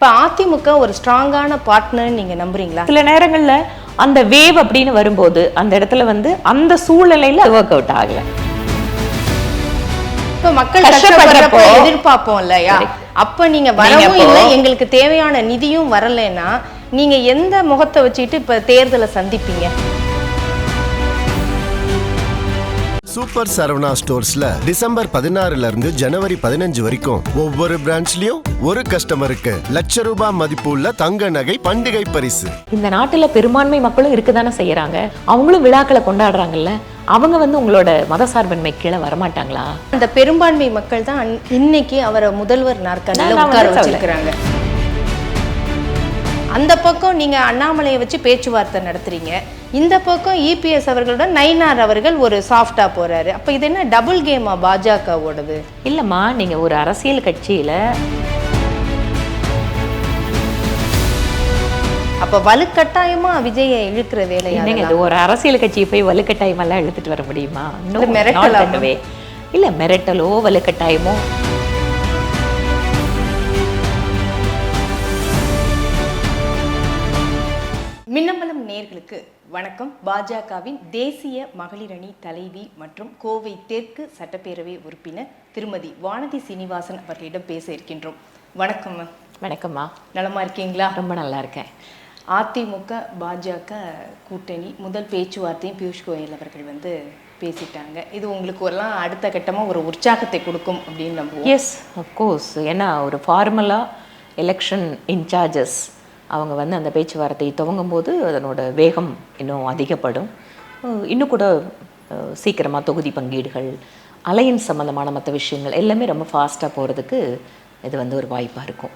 இப்போ அதிமுக ஒரு ஸ்ட்ராங்கான பார்ட்னர் நீங்க நம்புறீங்களா? சில நேரங்கள்ல அந்த வேவ் அப்படின்னு வரும்போது அந்த இடத்துல வந்து அந்த சூழ்நிலையில ஒர்க் அவுட் ஆகல. இப்போ மக்கள் கஷ்டப்படுறப்போ எதிர்பார்ப்போம் இல்லையா? அப்ப நீங்க வரவும் இல்லை எங்களுக்கு தேவையான நிதியும் வரலைன்னா நீங்க எந்த முகத்தை வச்சுக்கிட்டு இப்ப தேர்தலை சந்திப்பீங்க? சூப்பர் சரவணா ஸ்டோர்ஸ்ல டிசம்பர் பதினாறுல இருந்து ஜனவரி பதினஞ்சு வரைக்கும் ஒவ்வொரு பிரான்ச்லயும் ஒரு கஸ்டமருக்கு லட்ச ரூபாய் மதிப்பு உள்ள தங்க நகை பண்டிகை பரிசு. இந்த நாட்டுல பெரும்பான்மை மக்களும் இருக்கதானே செய்யறாங்க? அவங்களும் விழாக்களை கொண்டாடுறாங்கல்ல? அவங்க வந்து உங்களோட மதசார்பின்மை கீழே வரமாட்டாங்களா? அந்த பெரும்பான்மை மக்கள் தான் இன்னைக்கு அவரை முதல்வர் நாற்காலியில உட்கார. வச்சிருக்கிறாங்க. அந்த பக்கம் நீங்க அண்ணாமலையை வச்சு பேச்சுவார்த்தை நடத்துறீங்க. இந்த பக்கம் இபிஎஸ் அவர்களுடன் நயினார் அவர்கள் ஒரு சாஃப்டா போறாரு அப்ப இது என்ன டபுள் கேமா பாஜகவோடது இல்லம்மா நீங்க ஒரு அரசியல் கட்சியில அப்ப வலுக்கட்டாயமா விஜயை இழுக்கிற வேலையா என்னங்க இது ஒரு அரசியல் கட்சியை போய் வலுக்கட்டாயம் எல்லாம் எடுத்துட்டு வர முடியுமா No, இல்ல, மிரட்டலா? not that way. இல்ல மிரட்டலோ வலுக்கட்டாயமோ மின்னம்பலம் நேர்களுக்கு வணக்கம். பாஜகவின் தேசிய மகளிர் அணி தலைவி மற்றும் கோவை தெற்கு சட்டப்பேரவை உறுப்பினர் திருமதி வானதி சீனிவாசன் அவர்களிடம் பேச இருக்கின்றோம். வணக்கம் மேம் வணக்கம்மா. நலமா இருக்கீங்களா? ரொம்ப நல்லா இருக்கேன். அதிமுக பாஜக கூட்டணி முதல் பேச்சுவார்த்தையும் பியூஷ் கோயல் அவர்கள் வந்து பேசிட்டாங்க. இது உங்களுக்கு எல்லாம் அடுத்த கட்டமா ஒரு உற்சாகத்தை கொடுக்கும் அப்படின்னு நம்புவோம். எஸ் அஃப்கோர்ஸ் ஏன்னா ஒரு ஃபார்மலாக எலெக்ஷன் இன்சார்ஜஸ் அவங்க வந்து அந்த பேச்சுவார்த்தையை துவங்கும் போது அதனோட வேகம் இன்னும் அதிகப்படும். இன்னும் கூட சீக்கிரமாக தொகுதி பங்கீடுகள் அலையன்ஸ் சம்மந்தமான மற்ற விஷயங்கள் எல்லாமே ரொம்ப ஃபாஸ்ட்டாக போகிறதுக்கு இது வந்து ஒரு வாய்ப்பாக இருக்கும்.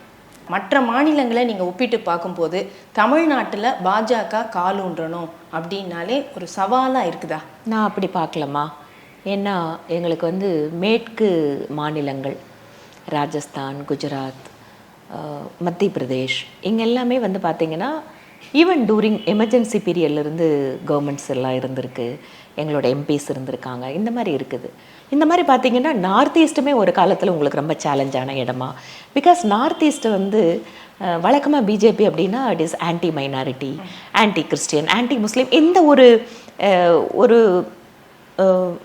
மற்ற மாநிலங்களை நீங்க ஒப்பிட்டு பார்க்கும்போது தமிழ்நாட்டுல பாஜக காலூன்றணும் அப்படின்னாலே ஒரு சவாலா இருக்குதா? நான் அப்படி பார்க்கலம்மா. ஏன்னா எங்களுக்கு வந்து மேற்கு மாநிலங்கள் ராஜஸ்தான் குஜராத் மத்திய பிரதேஷ் இங்கே எல்லாமே வந்து பார்த்திங்கன்னா ஈவன் டூரிங் எமர்ஜென்சி பீரியட்லேருந்து கவர்மெண்ட்ஸ் எல்லாம் இருந்திருக்கு. எங்களோட எம்பிஸ் இருந்திருக்காங்க. இந்த மாதிரி இருக்குது. இந்த மாதிரி பார்த்தீங்கன்னா நார்த் ஈஸ்ட்டுமே ஒரு காலத்தில் உங்களுக்கு ரொம்ப சேலஞ்சான இடமா? பிகாஸ் நார்த் ஈஸ்ட் வந்து வழக்கமாக பிஜேபி அப்படின்னா it is anti minority anti Christian anti Muslim எந்த ஒரு ஒரு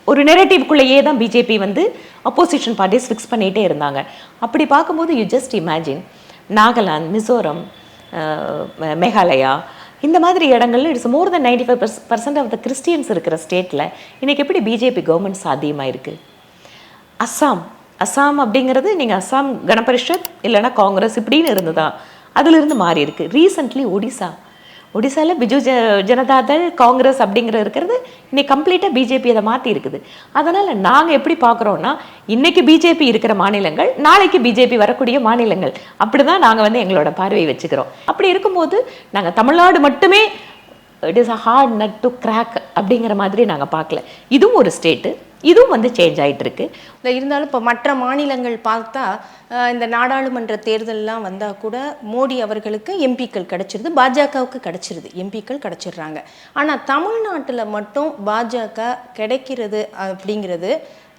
ஒரு நெரட்டிவ்குள்ளேயே தான் பிஜேபி வந்து அப்போசிஷன் பார்ட்டிஸ் ஃபிக்ஸ் பண்ணிகிட்டே இருந்தாங்க. அப்படி பார்க்கும்போது you just imagine Nagaland Mizoram Meghalaya இந்த மாதிரி இடங்கள்ல it's more than ninety five percent of the Christians இருக்கிற ஸ்டேட்டில் இன்றைக்கி எப்படி பிஜேபி கவர்மெண்ட் சாத்தியமாக இருக்குது அஸ்ஸாம் அஸ்ஸாம் அப்படிங்கிறது நீங்கள் அஸ்ஸாம் கணபரிஷத் இல்லைன்னா காங்கிரஸ் இப்படின்னு இருந்ததா அதிலிருந்து மாறி இருக்குது ரீசன்ட்லி ஒடிசா ஒடிசாவில் பிஜு ஜ ஜனதாதள் காங்கிரஸ் அப்படிங்கிற இருக்கிறது இன்னைக்கு கம்ப்ளீட்டாக பிஜேபி அதை மாற்றி இருக்குது. அதனால் நாங்கள் எப்படி பார்க்குறோன்னா இன்னைக்கு பிஜேபி இருக்கிற மாநிலங்கள் நாளைக்கு பிஜேபி வரக்கூடிய மாநிலங்கள். அப்படி தான் நாங்கள் வந்து எங்களோட பார்வையை வச்சுக்கிறோம். அப்படி இருக்கும்போது நாங்கள் தமிழ்நாடு மட்டுமே it is a hard nut to crack அப்படிங்கிற மாதிரி நாங்கள் பார்க்கல. இதுவும் ஒரு ஸ்டேட்டு இதுவும் வந்து சேஞ்ச் ஆகிட்டு இருக்கு. இல்லை இருந்தாலும் இப்போ மற்ற மாநிலங்கள் பார்த்தா இந்த நாடாளுமன்ற தேர்தல்லாம் வந்தால் கூட மோடி அவர்களுக்கு எம்பிக்கள் கிடச்சிருது பாஜகவுக்கு கிடைச்சிருது எம்பிக்கள் கிடைச்சிடுறாங்க. ஆனால் தமிழ்நாட்டில் மட்டும் பாஜக கிடைக்கிறது அப்படிங்கிறது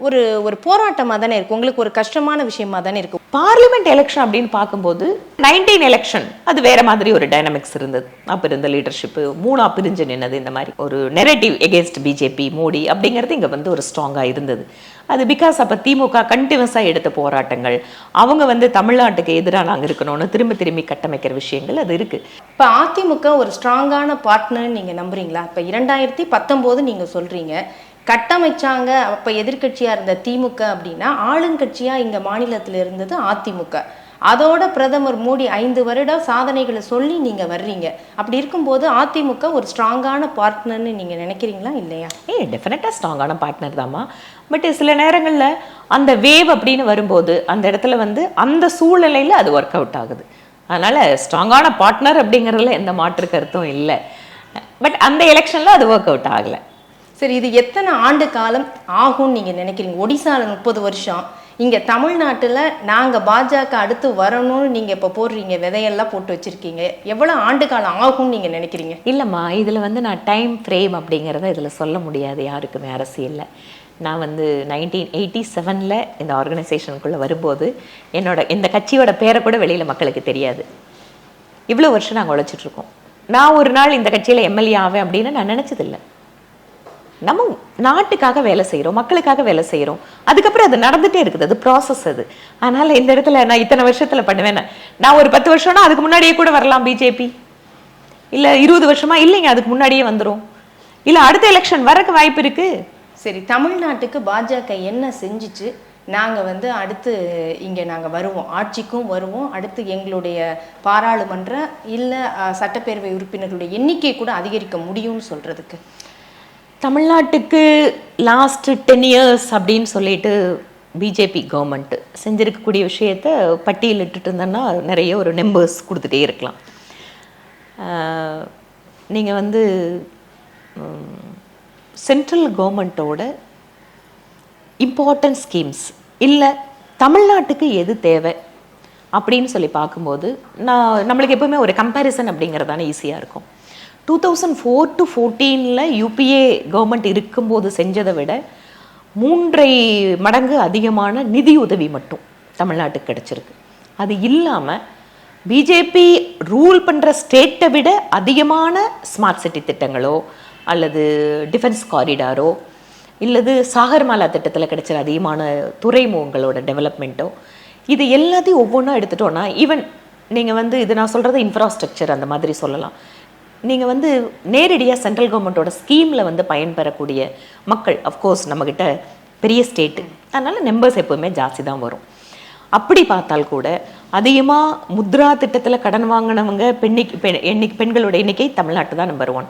ஒரு ஒரு போராட்டமாக தானே இருக்கும் உங்களுக்கு ஒரு கஷ்டமான விஷயமா தானே இருக்கும் பார்லிமெண்ட் எலெக்ஷன் அப்படின்னு பார்க்கும்போது நைன்டீன் எலெக்ஷன் அது வேற மாதிரி ஒரு டைனமிக்ஸ் இருந்தது. அப்போ இருந்த லீடர்ஷிப்பு மூணா பிரிஞ்சு நின்னது இந்த மாதிரி ஒரு நெரட்டிவ் எகேன்ஸ்ட் பிஜேபி மோடி அப்படிங்கிறது இங்கே வந்து ஒரு ஸ்ட்ராங்காக இருந்தது. அது பிகாஸ் அப்போ திமுக கண்டினியூஸாக எடுத்த போராட்டங்கள். அவங்க வந்து தமிழ்நாட்டுக்கு எதிராக நாங்கள் இருக்கணும்னு திரும்ப திரும்பி கட்டமைக்கிற விஷயங்கள் அது இருக்குது இப்போ அதிமுக ஒரு ஸ்ட்ராங்கான பார்ட்னர்னு நீங்கள் நம்புறீங்களா? இப்போ இரண்டாயிரத்தி பத்தொம்போது நீங்கள் சொல்கிறீங்க கட்டமைச்சாங்க அப்போ எதிர்க்கட்சியாக இருந்த திமுக அப்படின்னா ஆளுங்கட்சியாக இங்கே மாநிலத்தில் இருந்தது அதிமுக. அதோட பிரதமர் மோடி ஐந்து வருடம் சாதனைகளை சொல்லி நீங்கள் வர்றீங்க. அப்படி இருக்கும்போது அதிமுக ஒரு ஸ்ட்ராங்கான பார்ட்னர்னு நீங்கள் நினைக்கிறீங்களா இல்லையா? ஏ டெஃபினட்டாக ஸ்ட்ராங்கான பார்ட்னர் தாம்மா. பட் சில நேரங்களில் அந்த வேவ் அப்படின்னு வரும்போது அந்த இடத்துல வந்து அந்த சூழ்நிலையில் அது ஒர்க் அவுட் ஆகுது. அதனால் ஸ்ட்ராங்கான பார்ட்னர் அப்படிங்கிறதுல எந்த மாற்று கருத்தும் இல்லை. பட் அந்த எலெக்ஷனில் அது ஒர்க் அவுட் ஆகலை. சரி இது எத்தனை ஆண்டு காலம் ஆகும்னு நீங்கள் நினைக்கிறீங்க? ஒடிசாவில் முப்பது வருஷம். இங்கே தமிழ்நாட்டில் நாங்கள் பாஜக அடுத்து வரணும்னு நீங்கள் இப்போ போடுறீங்க விதையெல்லாம் போட்டு வச்சுருக்கீங்க. எவ்வளோ ஆண்டு காலம் ஆகும்னு நீங்கள் நினைக்கிறீங்க? இல்லைம்மா இதில் வந்து நான் டைம் ஃப்ரேம் அப்படிங்கிறத இதில் சொல்ல முடியாது யாருக்குமே அரசியலில். நான் வந்து நைன்டீன் எயிட்டி செவனில் இந்த ஆர்கனைசேஷனுக்குள்ளே வரும்போது என்னோட இந்த கட்சியோட பேரை கூட வெளியில் மக்களுக்கு தெரியாது. இவ்வளோ வருஷம் நாங்கள் உழைச்சிட்ருக்கோம் நான் ஒரு நாள் இந்த கட்சியில் எம்எல்ஏ ஆவேன் அப்படின்னு நான் நினச்சதில்லை. நம்ம நாட்டுக்காக வேலை செய்கிறோம் மக்களுக்காக வேலை செய்கிறோம் அதுக்கப்புறம் அது நடந்துகிட்டே இருக்குது. அது ப்ராசஸ் அது. அதனால் இந்த இடத்துல நான் இத்தனை வருஷத்துல பண்ணுவேன். நான் ஒரு பத்து வருஷம்னா அதுக்கு முன்னாடியே கூட வரலாம் பிஜேபி. இல்லை இருபது வருஷமா இல்லைங்க அதுக்கு முன்னாடியே வந்துடும் இல்லை அடுத்த எலெக்ஷன் வரக்கு வாய்ப்பு இருக்குது சரி தமிழ்நாட்டுக்கு பாஜக என்ன செஞ்சுச்சு? நாங்கள் வந்து அடுத்து இங்கே நாங்கள் வருவோம். ஆட்சிக்கும் வருவோம். அடுத்து எங்களுடைய பாராளுமன்ற இல்லை சட்டப்பேரவை உறுப்பினர்களுடைய எண்ணிக்கை கூட அதிகரிக்க முடியும்னு சொல்றதுக்கு. தமிழ்நாட்டுக்கு லாஸ்ட் டென் இயர்ஸ் அப்படின்னு சொல்லிட்டு பிஜேபி கவர்மெண்ட்டு செஞ்சிருக்கக்கூடிய விஷயத்த பட்டியலிட்டுட்டு இருந்தோன்னா நிறைய ஒரு நெம்பர்ஸ் கொடுத்துட்டே இருக்கலாம். நீங்கள் வந்து சென்ட்ரல் கவர்மெண்ட்டோட இம்பார்ட்டன்ட் ஸ்கீம்ஸ் இல்லை தமிழ்நாட்டுக்கு எது தேவை அப்படின்னு சொல்லி பார்க்கும்போது நான் நம்மளுக்கு எப்பவுமே ஒரு கம்பேரிசன் அப்படிங்கிறது தானே ஈஸியாக இருக்கும். டூ தௌசண்ட் ஃபோர் டு ஃபோர்டீனில் யூபிஏ கவர்மெண்ட் இருக்கும்போது செஞ்சதை விட மூன்றை மடங்கு அதிகமான நிதி உதவி மட்டும் தமிழ்நாட்டுக்கு கிடச்சிருக்கு. அது இல்லாமல் பிஜேபி ரூல் பண்ணுற ஸ்டேட்டை விட அதிகமான ஸ்மார்ட் சிட்டி திட்டங்களோ அல்லது டிஃபென்ஸ் காரிடாரோ இல்லது சாகர்மாலா திட்டத்தில் கிடைச்ச அதிகமான துறைமுகங்களோட டெவலப்மெண்ட்டோ இது எல்லாத்தையும் ஒவ்வொன்றா எடுத்துட்டோன்னா ஈவன் நீங்கள் வந்து இது நான் சொல்கிறது இன்ஃப்ராஸ்ட்ரக்சர் அந்த மாதிரி சொல்லலாம். நீங்கள் வந்து நேரடியாக சென்ட்ரல் கவர்மெண்ட்டோட ஸ்கீமில் வந்து பயன்பெறக்கூடிய மக்கள் அஃப்கோர்ஸ் நம்மக்கிட்ட பெரிய ஸ்டேட்டு அதனால் நம்பர்ஸ் எப்போவுமே ஜாஸ்தி தான் வரும். அப்படி பார்த்தால் கூட அதிகமாக முத்ரா திட்டத்தில் கடன் வாங்கினவங்க பெண்ணிக்கு பெண் எண்ணிக்கை பெண்களோட எண்ணிக்கை தமிழ்நாட்டு தான் நம்பர் ஒன்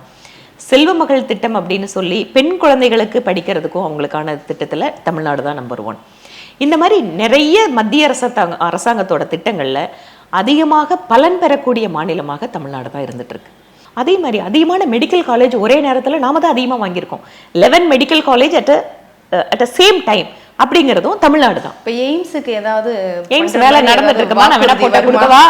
செல்வ மகள் திட்டம் அப்படின்னு சொல்லி பெண் குழந்தைகளுக்கு படிக்கிறதுக்கும் அவங்களுக்கான திட்டத்தில் தமிழ்நாடு தான் நம்பர் ஒன் இந்த மாதிரி நிறைய மத்திய அரசாங்க அரசாங்கத்தோட திட்டங்களில் அதிகமாக பலன் பெறக்கூடிய மாநிலமாக தமிழ்நாடு தான் இருந்துட்டு இருக்கு. அதே மாதிரி அதிகமான மெடிக்கல் காலேஜ் ஒரே நேரத்தில் நாம தான் அதிகமாக வாங்கியிருக்கோம். Eleven medical college at at a same time அப்படிங்கிறதும் தமிழ்நாடு தான். இப்ப எய்ம்ஸுக்கு ஏதாவது எய்ம்ஸ் வேலை நடந்துட்டு இருக்குமா? நான் வேணா போட்டோ? கொடுக்கவா?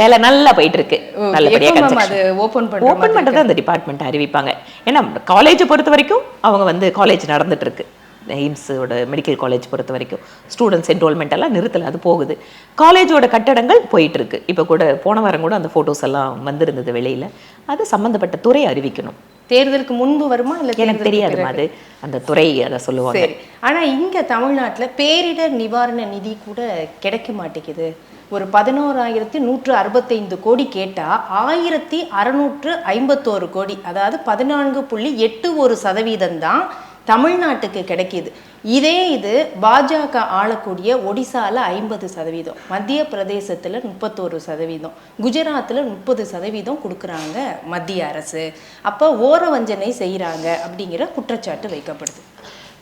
வேலை நல்லா போயிட்டு இருக்கு ஓ, நல்லபடியா எப்போ மேம் construction. அது open பண்ற ஓப்பன் பண்றது அந்த டிபார்ட்மெண்ட் அறிவிப்பாங்க. ஏன்னா காலேஜை பொறுத்த வரைக்கும் அவங்க வந்து காலேஜ் நடந்துட்டு இருக்கு. எய்ம்ஸோட மெடிக்கல் காலேஜ் பொறுத்த வரைக்கும் ஸ்டூடெண்ட்ஸ் என்ரோல்மெண்ட் எல்லாம் நிறுத்தல அது போகுது. காலேஜோட கட்டடங்கள் போயிட்டு இருக்கு இப்போ கூட போன வாரம் கூட அந்த ஃபோட்டோஸ் எல்லாம் வந்திருந்தது வெளியில. அது சம்பந்தப்பட்ட துறை அறிவிக்கணும். தேர்தலுக்கு முன்பு வருமா இல்ல எனக்கு தெரியாது? அது அந்த துறை அதை சொல்லுவாங்க. சரி. ஆனா இங்க தமிழ்நாட்டுல பேரிடர் நிவாரண நிதி கூட கிடைக்க மாட்டேங்குது. ஒரு பதினோராயிரத்தி நூற்று அறுபத்தைந்து கோடி கேட்டா ஆயிரத்தி அறுநூற்று ஐம்பத்தோரு கோடி அதாவது பதினான்கு புள்ளி எட்டு ஒரு சதவீதம் தான் தமிழ்நாட்டுக்கு கிடைக்கிது. இதே இது பாஜக ஆளக்கூடிய ஒடிசாவில் ஐம்பது சதவீதம் மத்திய பிரதேசத்தில் முப்பத்தோரு சதவீதம் குஜராத்தில் முப்பது சதவீதம் கொடுக்குறாங்க மத்திய அரசு. அப்போ ஓர வஞ்சனை செய்கிறாங்க அப்படிங்கிற குற்றச்சாட்டு வைக்கப்படுது.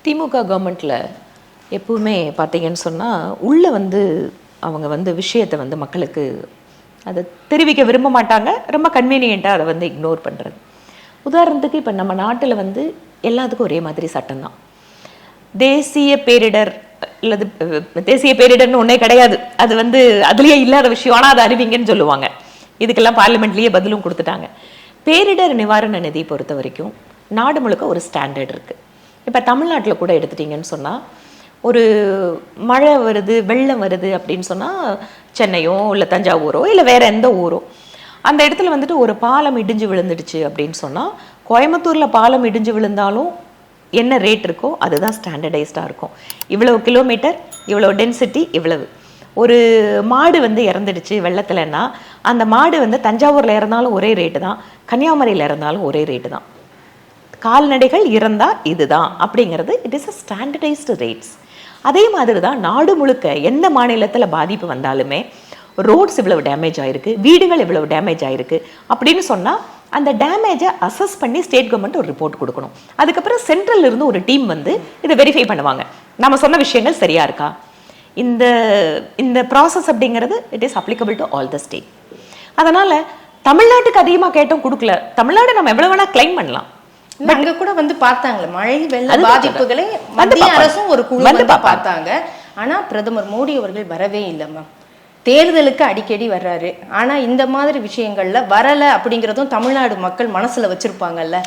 திமுக கவர்மெண்ட்டில் எப்பவுமே பார்த்தீங்கன்னு சொன்னால் உள்ளே வந்து அவங்க வந்து விஷயத்தை வந்து மக்களுக்கு அதை தெரிவிக்க விரும்ப மாட்டாங்க. ரொம்ப கன்வீனியண்ட்டாக அதை வந்து இக்னோர் பண்ணுறது உதாரணத்துக்கு இப்போ நம்ம நாட்டில் வந்து எல்லாத்துக்கும் ஒரே மாதிரி சட்டம் தான் தேசிய பேரிடர் அல்லது தேசிய பேரிடர்னு ஒன்றே கிடையாது. அது வந்து அதுலேயே இல்லாத விஷயம். ஆனால் அதை அறிவிங்கன்னு சொல்லுவாங்க. இதுக்கெல்லாம் பார்லிமெண்ட்லேயே பதிலும் கொடுத்துட்டாங்க. பேரிடர் நிவாரண நிதி பொறுத்த வரைக்கும் நாடு முழுக்க ஒரு ஸ்டாண்டர்ட் இருக்குது இப்போ தமிழ்நாட்டில் கூட எடுத்துட்டீங்கன்னு சொன்னால் ஒரு மழை வருது வெள்ளம் வருது அப்படின்னு சொன்னால் சென்னையோ இல்லை தஞ்சாவூரோ இல்லை வேறு எந்த ஊரோ அந்த இடத்துல வந்துட்டு ஒரு பாலம் இடிஞ்சு விழுந்துடுச்சு அப்படின்னு சொன்னால் கோயம்புத்தூரில் பாலம் இடிஞ்சு விழுந்தாலும் என்ன ரேட் இருக்கோ அதுதான் ஸ்டாண்டர்டைஸ்டாக இருக்கும். இவ்வளோ கிலோமீட்டர் இவ்வளோ டென்சிட்டி இவ்வளவு. ஒரு மாடு வந்து இறந்துடுச்சு வெள்ளத்துலன்னா அந்த மாடு வந்து தஞ்சாவூரில் இறந்தாலும் ஒரே ரேட்டு தான் கன்னியாகுமரியில் இறந்தாலும் ஒரே ரேட்டு தான். கால்நடைகள் இறந்தால் இதுதான் அப்படிங்கிறது it is a standardized rates அதே மாதிரி தான் நாடு முழுக்க எந்த மாநிலத்தில் பாதிப்பு வந்தாலுமே ரோட்ஸ் இவ்வளவு டேமேஜ் ஆயிருக்கு வீடுகள் இவ்வளவு டேமேஜ் ஆயிருக்கு அப்படின்னு சொன்னால் அந்த டேமேஜை அசஸ் பண்ணி ஸ்டேட் கவர்மெண்ட் ஒரு ரிப்போர்ட் கொடுக்கணும். அதுக்கப்புறம் சென்ட்ரல்ல இருந்து ஒரு டீம் வந்து இதை வெரிஃபை பண்ணுவாங்க. நம்ம சொன்ன விஷயங்கள் சரியா இருக்கா? இந்த இந்த ப்ராசஸ் அப்படிங்கிறது it is applicable to all the state அதனால தமிழ்நாட்டுக்கு அதிகமாக கேட்டோம் கொடுக்கல. தமிழ்நாடு நம்ம எவ்வளவு வேணா கிளைம் பண்ணலாம். அங்க கூட வந்து பார்த்தாங்களே மழை வெள்ள பாதிப்புகளை மத்திய. அரசும் ஒரு குழு வந்து. பார்த்தாங்க. ஆனா பிரதமர் மோடி அவர்கள் வரவே இல்லை மேம் தேர்தலுக்கு அடிக்கடி வர்றாரு. ஆனால் இந்த மாதிரி விஷயங்களில் வரலை அப்படிங்கிறதும் தமிழ்நாடு மக்கள் மனசில் வச்சுருப்பாங்கல்ல.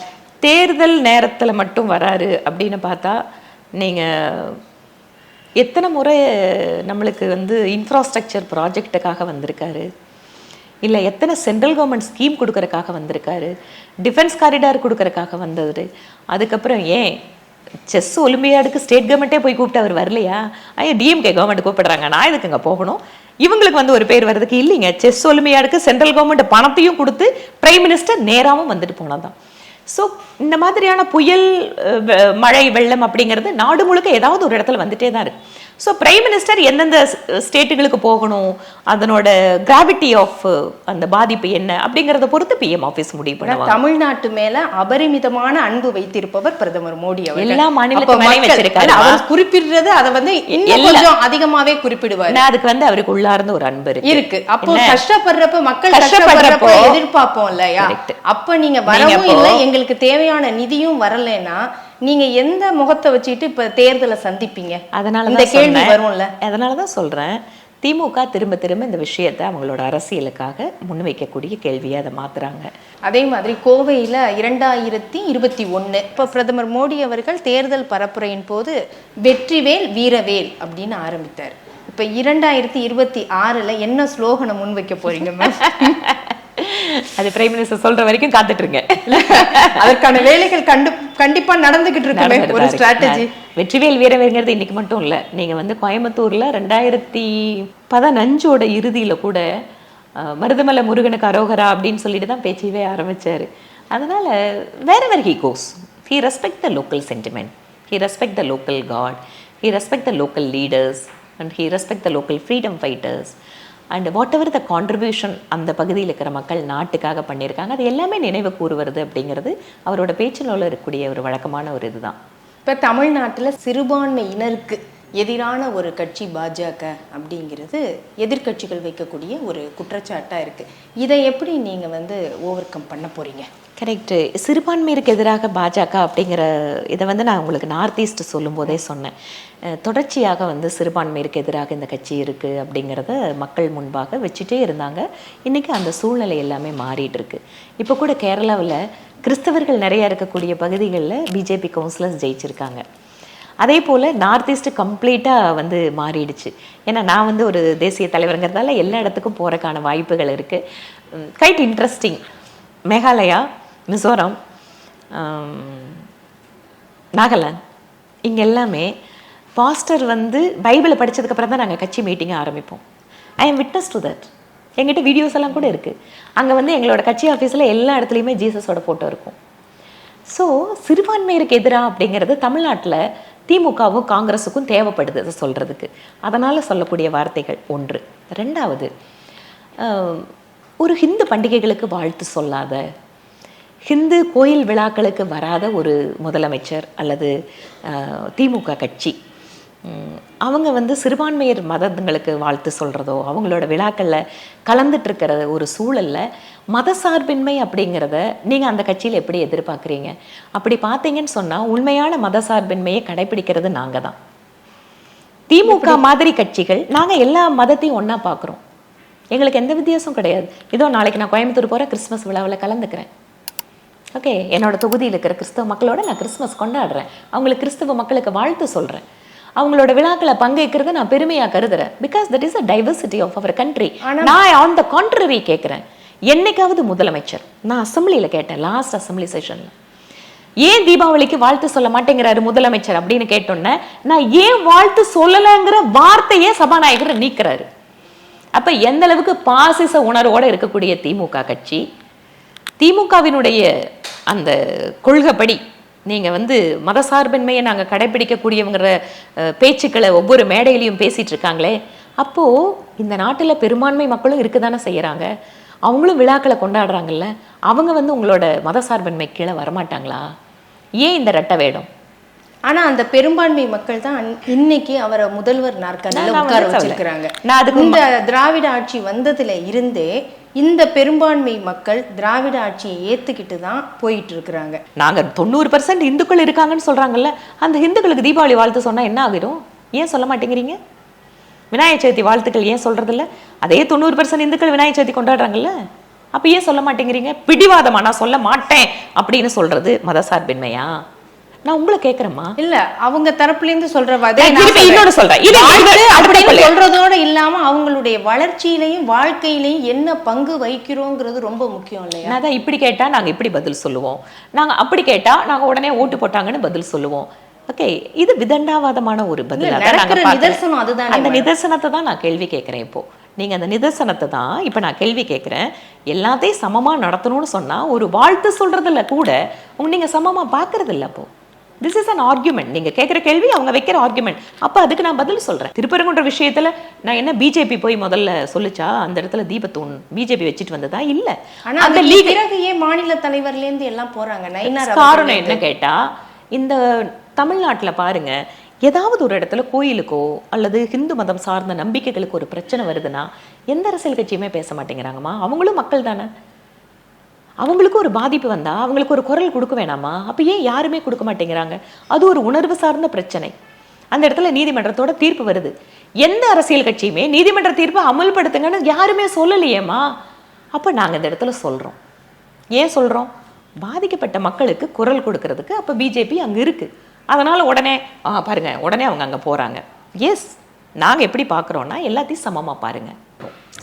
தேர்தல் நேரத்தில் மட்டும் வராரு அப்படின்னு பார்த்தா நீங்கள் எத்தனை முறை நம்மளுக்கு வந்து இன்ஃப்ராஸ்ட்ரக்சர் ப்ராஜெக்ட்டுக்காக வந்திருக்காரு? இல்லை எத்தனை சென்ட்ரல் கவர்மெண்ட் ஸ்கீம் கொடுக்கறக்காக வந்திருக்காரு? டிஃபென்ஸ் காரிடார் கொடுக்கறக்காக வந்தது. அதுக்கப்புறம் ஏன் செஸ் ஒலிம்பியாடுக்கு ஸ்டேட் கவர்மெண்ட்டே போய் கூப்பிட்டு அவர் வரலையா? ஐயா டிஎம்கே கவர்மெண்ட் கூப்பிடுறாங்க. நான் இதுக்கு இங்கே போகணும்? இவங்களுக்கு வந்து ஒரு பேர் வர்றதுக்கு இல்லைங்க. செஸ் ஒலிம்பியாடுக்கு சென்ட்ரல் கவர்மெண்ட் பணத்தையும் கொடுத்து பிரைம் மினிஸ்டர் நேராகவும் வந்துட்டு போனதான் ஸோ இந்த மாதிரியான புயல் வெ- மழை வெள்ளம் அப்படிங்கிறது நாடு முழுக்க ஏதாவது ஒரு இடத்துல வந்துட்டே தான் இருக்கு. ஸோ பிரைம் மினிஸ்டர் எந்தெந்த ஸ்டேட்டுகளுக்கு போகணும்? அதனோட கிராவிட்டி ஆஃப் அந்த பாதிப்பு என்ன? அப்படிங்கிறத பொறுத்து பிஎம் ஆஃபீஸ் முடிவு பண்ணுவாங்க. தமிழ்நாட்டு மேல அபரிமிதமான அன்பு வைத்திருப்பவர் பிரதமர் மோடி அவர்கள். எல்லா மாநிலத்து அப்ப மேலயும் மக்கள்- வச்சிருக்காரு. இல்ல, அவர் குறிப்பிடுறது அதை வந்து இன்னும் கொஞ்சம் அதிகமாவே குறிப்பிடுவார். அதுக்கு வந்து அவருக்கு உள்ளார்ந்த ஒரு அன்பு இருக்கு. இருக்கு. அப்போ? கஷ்டப்படுறப்ப மக்கள் கஷ்டப்படுறப்போ எதிர்பார்ப்போம் இல்லையா. அப்ப நீங்க வரவும் இல்ல எங்களுக்கு தேவையான நிதியும் வரலைன்னா நீங்க எந்த முகத்தை வச்சுட்டு இப்ப தேர்தலை சந்திப்பீங்க? அதனால இந்த கேள்வி வரும்ல. அதனால தான் சொல்றேன். திமுக திரும்ப திரும்ப இந்த விஷயத்தை அவங்களோட அரசியலுக்காக முன்வைக்கக்கூடிய கேள்வியை அதை மாத்துறாங்க. அதே மாதிரி கோவையில இரண்டாயிரத்தி இருபத்தி ஒண்ணு இப்ப பிரதமர் மோடி அவர்கள் தேர்தல் பரப்புரையின் போது வெற்றிவேல் வீரவேல் அப்படின்னு ஆரம்பித்தார். இப்ப இரண்டாயிரத்தி இருபத்தி ஆறுல என்ன ஸ்லோகனை முன்வைக்க போறீங்க மேம் அது பிரைம் மினிஸ்டர் சொல்ற வரைக்கும் காத்துட்டு இருங்க அதற்கான வேலைகள் கண்டு கண்டிப்பா நடந்துகிட்டு நடந்துட்டு ஒரு இருக்கு. ஸ்ட்ராட்டஜி வெற்றிவேல் வீரவேங்கிறது இன்னைக்கு மட்டும் இல்ல. நீங்க வந்து கோயம்புத்தூர்ல ரெண்டாயிரத்தி பதினஞ்சோட இறுதியில கூட மருதமலை முருகனுக்கு அரோகரா அப்படின்னு சொல்லிட்டு தான் பேச்சவே ஆரம்பிச்சாரு. அதனால வேற வேற he goes he respect the local sentiment he respect the local god he respect the local leaders and he respect the local freedom fighters and whatever the contribution அந்த பகுதியில் இருக்கிற மக்கள் நாட்டுக்காக பண்ணியிருக்காங்க அது எல்லாமே நினைவு கூறுவது அப்படிங்கிறது அவரோட பேச்சில் இருக்கக்கூடிய ஒரு வழக்கமான ஒரு இதுதான். இப்போ தமிழ்நாட்டில் சிறுபான்மையினருக்கு எதிரான ஒரு கட்சி பாஜக அப்படிங்கிறது எதிர்க்கட்சிகள் வைக்கக்கூடிய ஒரு குற்றச்சாட்டாக இருக்குது இதை எப்படி நீங்கள் வந்து ஓவர் கம் பண்ண போகிறீங்க கரெக்டு சிறுபான்மையிற்கு எதிராக பாஜக அப்படிங்கிற இதை வந்து நான் உங்களுக்கு நார்த் ஈஸ்ட் சொல்லும்போதே சொன்னேன். தொடர்ச்சியாக வந்து சிறுபான்மையிற்கு எதிராக இந்த கட்சி இருக்குது அப்படிங்கிறத மக்கள் முன்பாக வச்சுட்டே இருந்தாங்க. இன்றைக்கி அந்த சூழ்நிலை எல்லாமே மாறிட்டு இருக்கு. இப்போ கூட கேரளாவில் கிறிஸ்தவர்கள் நிறையா இருக்கக்கூடிய பகுதிகளில் பிஜேபி கவுன்சிலர்ஸ் ஜெயிச்சிருக்காங்க. அதே போல் நார்த் ஈஸ்ட் கம்ப்ளீட்டாக வந்து மாறிடுச்சு. ஏன்னா நான் வந்து ஒரு தேசிய தலைவருங்கிறதால எல்லா இடத்துக்கும் போகிறக்கான வாய்ப்புகள் இருக்குது கைட் இன்ட்ரெஸ்டிங் மேகாலயா மிசோரம் நாகாலாந்து இங்கே எல்லாமே பாஸ்டர் வந்து பைபிளை படித்ததுக்கப்புறம் தான் நாங்கள் கட்சி மீட்டிங்கை ஆரம்பிப்போம். I am witness to that எங்கிட்ட வீடியோஸ் எல்லாம் கூட இருக்குது அங்கே வந்து எங்களோட கட்சி ஆஃபீஸில் எல்லா இடத்துலையுமே ஜீசஸோட ஃபோட்டோ இருக்கும். ஸோ சிறுபான்மையருக்கு எதிராக அப்படிங்கிறது தமிழ்நாட்டில் திமுகவும் காங்கிரஸுக்கும் தேவைப்படுது அதை சொல்கிறதுக்கு அதனால் சொல்லக்கூடிய வார்த்தைகள் ஒன்று. ரெண்டாவது ஒரு ஹிந்து பண்டிகைகளுக்கு வாழ்த்து சொல்லாத ஹிந்து கோயில் விழாக்களுக்கு வராத ஒரு முதலமைச்சர் அல்லது திமுக கட்சி. அவங்க வந்து சிறுபான்மையர் மதங்களுக்கு வாழ்த்து சொல்கிறதோ அவங்களோட விழாக்களில் கலந்துட்டு இருக்கிற ஒரு சூழலில் மதசார்பின்மை அப்படிங்கிறத நீங்கள் அந்த கட்சியில் எப்படி எதிர்பார்க்குறீங்க? அப்படி பார்த்தீங்கன்னு சொன்னால் உண்மையான மதசார்பின்மையை கடைபிடிக்கிறது நாங்கள் தான். திமுக மாதிரி கட்சிகள் நாங்கள் எல்லா மதத்தையும் ஒன்றா பார்க்குறோம். எங்களுக்கு எந்த வித்தியாசம் கிடையாது. இதோ நாளைக்கு நான் கோயம்புத்தூர் போகிறேன் கிறிஸ்மஸ் விழாவில் கலந்துக்கிறேன். ஓகே என்னோட தொகுதியில் இருக்கிற கிறிஸ்தவ மக்களோட நான் கிறிஸ்மஸ் கொண்டாடுறேன். அவங்களுக்கு கிறிஸ்தவ மக்களுக்கு வாழ்த்து சொல்கிறேன் அவங்களோட விழாக்களை பங்கேற்கிறத நான் பெருமையாக கருதுறேன். Because that is a diversity of our country நான் ஆன் த கான்ட்ரரி கேட்குறேன் என்னைக்காவது முதலமைச்சர் நான் அசம்பிளியில் கேட்டேன் லாஸ்ட் அசம்பிளி செஷனில் ஏன் தீபாவளிக்கு வாழ்த்து சொல்ல மாட்டேங்கிறாரு முதலமைச்சர் அப்படின்னு கேட்டோன்னே நான் ஏன் வாழ்த்து சொல்லலைங்கிற வார்த்தையே சபாநாயகர் நீக்கிறாரு. அப்ப எந்த அளவுக்கு பாசிச உணர்வோட இருக்கக்கூடிய திமுக கட்சி திமுகவினுடைய அந்த கொள்கைப்படி நீங்க வந்து மதசார்பின்மையை நாங்க கடைபிடிக்கக்கூடியவங்கிற பேச்சுக்களை ஒவ்வொரு மேடையிலையும் பேசிட்டு இருக்காங்களே அப்போ இந்த நாட்டுல பெரும்பான்மை மக்களும் இருக்கதானே செய்யறாங்க? அவங்களும் விழாக்களை கொண்டாடுறாங்கல்ல அவங்க வந்து உங்களோட மதசார்பின்மை கீழே வரமாட்டாங்களா? ஏன் இந்த ரெட்டை வேடம்? ஆனா அந்த பெரும்பான்மை மக்கள் தான் இன்னைக்கு அவரை முதல்வர் நாற்காலியில உட்கார. வச்சிருக்கிறாங்க. நான் அதுக்கு இந்த திராவிட ஆட்சி வந்ததுல இருந்தே இந்த பெரும்பான்மை மக்கள் திராவிட ஆட்சியை ஏத்துக்கிட்டு தான் போயிட்டு இருக்கிறாங்க நாங்க தொண்ணூறு பர்சன்ட் இந்துக்கள் இருக்காங்கன்னு சொல்றாங்கல்ல அந்த இந்துக்களுக்கு தீபாவளி வாழ்த்து சொன்னா என்ன ஆகிடும் ஏன் சொல்ல மாட்டேங்கிறீங்க? விநாயகர் சதுர்த்தி வாழ்த்துக்கள் ஏன் சொல்றதில்ல? அதே தொண்ணூறு பர்சன்ட் இந்துக்கள் விநாயகர் சதுர்த்தி கொண்டாடுறாங்கல்ல. அப்ப ஏன் சொல்ல மாட்டேங்கிறீங்க? பிடிவாதமா நான் சொல்ல மாட்டேன் அப்படின்னு சொல்றது மதசார்பின்மையா? நான் உங்களை கேட்குறேம்மா இல்ல அவங்க தரப்புல இருந்து சொல்ற. இன்னொன்னு சொல்றேன். இது-. சொல்றதோட இல்லாம அவங்களுடைய வளர்ச்சியிலையும் வாழ்க்கையிலையும் என்ன பங்கு வகிக்கிறோங்கிறது ரொம்ப முக்கியம் இல்லையா நான் தான் இப்படி கேட்டா நாங்க இப்படி பதில் சொல்லுவோம் நாங்க அப்படி கேட்டா நாங்க உடனே ஓட்டு போட்டாங்கன்னு பதில் சொல்லுவோம் ஓகே இது விதண்டாவாதமான ஒரு பதில் அதான். நிதர்சனம் அதுதானே அந்த. நிதர்சனத்தை தான் நான் கேள்வி கேட்கிறேன் இப்போ நீங்க அந்த நிதர்சனத்தை தான் இப்ப நான் கேள்வி கேட்கிறேன் எல்லாத்தையும் சமமா நடத்தணும்னு சொன்னா ஒரு வாழ்த்து சொல்றதுல கூட உங்க நீங்க சமமா பாக்குறது இல்ல அப்போ திஸ் இஸ் அன் ஆர்குமெண்ட் நீங்க கேட்குற கேள்வி அவங்க வைக்கிற ஆர்குமெண்ட் அப்ப அதுக்கு நான் பதில் சொல்றேன். திருப்பரங்குன்ற விஷயத்துல நான் என்ன பிஜேபி போய் முதல்ல சொல்லுச்சா? அந்த இடத்துல தீபத்தூண் பிஜேபி வச்சுட்டு வந்ததா? இல்ல. ஆனா அந்த பிறகு ஏன் மாநில தலைவர்ல இருந்து எல்லாம் போறாங்க? நயினார் காரணம் என்ன கேட்டா இந்த தமிழ்நாட்டுல பாருங்க ஏதாவது ஒரு இடத்துல கோயிலுக்கோ அல்லது ஹிந்து மதம் சார்ந்த நம்பிக்கைகளுக்கு ஒரு பிரச்சனை வருதுன்னா எந்த அரசியல் கட்சியுமே பேச மாட்டேங்கிறாங்கம்மா. அவங்களும் மக்கள் தானே. அவங்களுக்கு ஒரு பாதிப்பு வந்தா அவங்களுக்கு ஒரு குரல் கொடுக்க வேணாமா? அப்ப ஏன் யாருமே கொடுக்க மாட்டேங்கிறாங்க? அது ஒரு உணர்வு சார்ந்த பிரச்சனை. அந்த இடத்துல நீதிமன்றத்தோட தீர்ப்பு வருது. எந்த அரசியல் கட்சியுமே நீதிமன்ற தீர்ப்பை அமல்படுத்துங்கன்னு யாருமே சொல்லலையேம்மா? அப்ப நாங்க இந்த இடத்துல சொல்றோம். ஏன் சொல்றோம்? பாதிக்கப்பட்ட மக்களுக்கு குரல் கொடுக்கறதுக்கு அப்ப பிஜேபி அங்க இருக்கு. அதனால உடனே ஆ பாருங்க உடனே அவங்க அங்க போறாங்க. எஸ் நாங்க எப்படி பார்க்குறோன்னா எல்லாத்தையும் சமமா பாருங்க.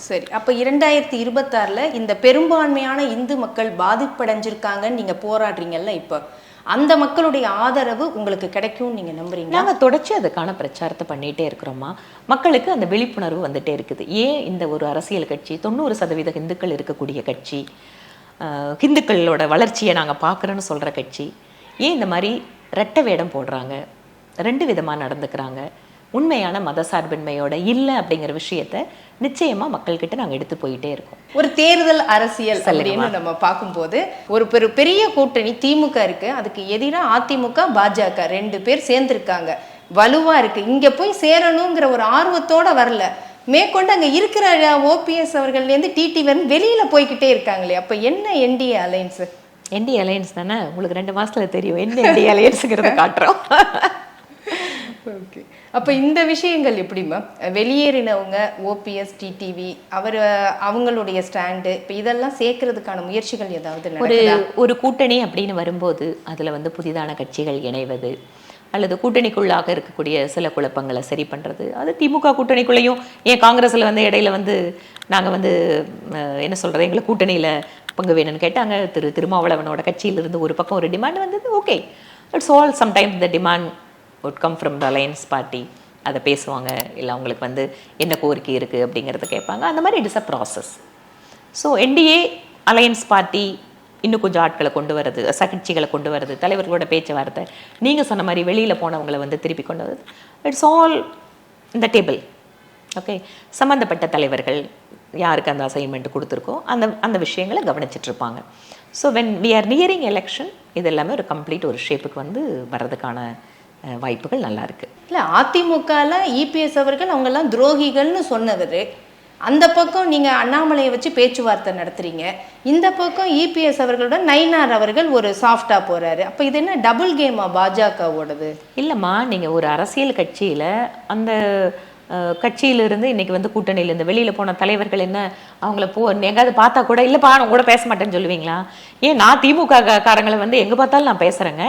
சரி அப்போ இரண்டாயிரத்தி இருபத்தாறுல இந்த பெரும்பான்மையான இந்து மக்கள் பாதிப்படைஞ்சிருக்காங்கன்னு நீங்க போராடுறீங்கல்ல இப்போ அந்த மக்களுடைய ஆதரவு உங்களுக்கு கிடைக்கும்னு நீங்கள் நம்புறீங்க நாங்கள் தொடர்ச்சி அதுக்கான பிரச்சாரத்தை பண்ணிகிட்டே இருக்கிறோமா? மக்களுக்கு அந்த விழிப்புணர்வு வந்துட்டே இருக்குது. ஏன் இந்த ஒரு அரசியல் கட்சி தொண்ணூறு சதவீத இந்துக்கள் இருக்கக்கூடிய கட்சி ஹிந்துக்களோட வளர்ச்சியை நாங்கள் பார்க்குறோன்னு சொல்ற கட்சி ஏன் இந்த மாதிரி ரெட்டை வேடம் போடுறாங்க? ரெண்டு விதமாக நடந்துக்கிறாங்க. உண்மையான மதசார்பின்மையோட இல்லை அப்படிங்கிற விஷயத்த நிச்சயமா மக்கள்கிட்ட நாங்க எடுத்து போயிட்டே இருக்கோம். ஒரு தேர்தல் அரசியல் அப்படின்னு நம்ம பார்க்கும்போது ஒரு பெரு பெரிய கூட்டணி திமுக இருக்கு அதுக்கு எதிரா அதிமுக பாஜக ரெண்டு பேர் சேர்ந்திருக்காங்க. வலுவா இருக்கு. இங்க போய் சேரணுங்கிற ஒரு ஆர்வத்தோட வரல. மேற்கொண்டு அங்க இருக்கிற ஓபிஎஸ் அவர்கள்லேருந்து டிடிவன் வெளியில போய்க்கிட்டே இருக்காங்களே அப்ப என்ன என்டிஏ அலைன்ஸ் என்டி அலையன்ஸ் தானே? உங்களுக்கு ரெண்டு மாசத்துல தெரியும். என்ன என்டி அலையன்ஸுங்கிறத காட்டுறோம். ஓகே அப்ப இந்த விஷயங்கள் எப்படி மேம் வெளியேறினவங்க ஓபிஎஸ் டிடிவி அவர் அவங்களுடைய ஸ்டாண்டு இப்போ இதெல்லாம் சேர்க்கறதுக்கான முயற்சிகள் ஏதாவது ஒரு ஒரு கூட்டணி அப்படின்னு வரும்போது அதுல வந்து புதிதான கட்சிகள் இணைவது அல்லது கூட்டணிக்குள்ளாக இருக்கக்கூடிய சில குழப்பங்களை சரி பண்றது. அது திமுக கூட்டணிக்குள்ளேயும் ஏன் காங்கிரஸ்ல வந்து இடையில வந்து நாங்க வந்து என்ன சொல்றது எங்களை கூட்டணியில பங்கு வேணும்னு கேட்டாங்க. திரு திருமாவளவனோட கட்சியிலிருந்து ஒரு பக்கம் ஒரு டிமாண்ட் வந்தது okay it's all sometimes the demand would come from the alliance party அதை பேசுவாங்க. இல்லை அவங்களுக்கு வந்து என்ன கோரிக்கை இருக்குது அப்படிங்கிறத கேட்பாங்க. அந்த மாதிரி it is a process so NDA alliance party இன்னும் கொஞ்சம் ஆட்களை கொண்டு வருது சகட்சிகளை கொண்டு வருது தலைவர்களோட பேச்சுவார்த்தை. நீங்கள் சொன்ன மாதிரி வெளியில் போனவங்களை வந்து திருப்பி கொண்டு வருது இட்ஸ் ஆல் இந்த டேபிள் ஓகே சம்மந்தப்பட்ட தலைவர்கள் யாருக்கு அந்த அசைன்மெண்ட் கொடுத்துருக்கோ அந்த அந்த விஷயங்களை கவனிச்சிட்டு இருப்பாங்க. So when we are nearing election இது எல்லாமே ஒரு கம்ப்ளீட் ஒரு ஷேப்புக்கு வந்து வர்றதுக்கான வாய்ப்புகள் நல்லா இருக்குது இல்ல அதிமுகல இபிஎஸ் அவர்கள் அவங்க எல்லாம் துரோகிகள்னு சொன்னவர். அந்த பக்கம் நீங்க அண்ணாமலையை வச்சு பேச்சுவார்த்தை நடத்துறீங்க. இந்த பக்கம் இபிஎஸ் அவர்களோட நயினார் அவர்கள் ஒரு சாஃப்டா போறாரு. அப்ப இது என்ன டபுள் கேமா பாஜகவோடது? இல்லைம்மா நீங்கள் ஒரு அரசியல் கட்சியில் அந்த கட்சியிலிருந்து இன்னைக்கு வந்து கூட்டணியிலேருந்து வெளியில் போன தலைவர்கள் என்ன அவங்கள போ எங்காவது பார்த்தா கூட இல்லைப்பா நான் கூட பேச மாட்டேன்னு சொல்லுவீங்களா? ஏன் நான் திமுக காரங்களை வந்து எங்கே பார்த்தாலும் நான் பேசுகிறேங்க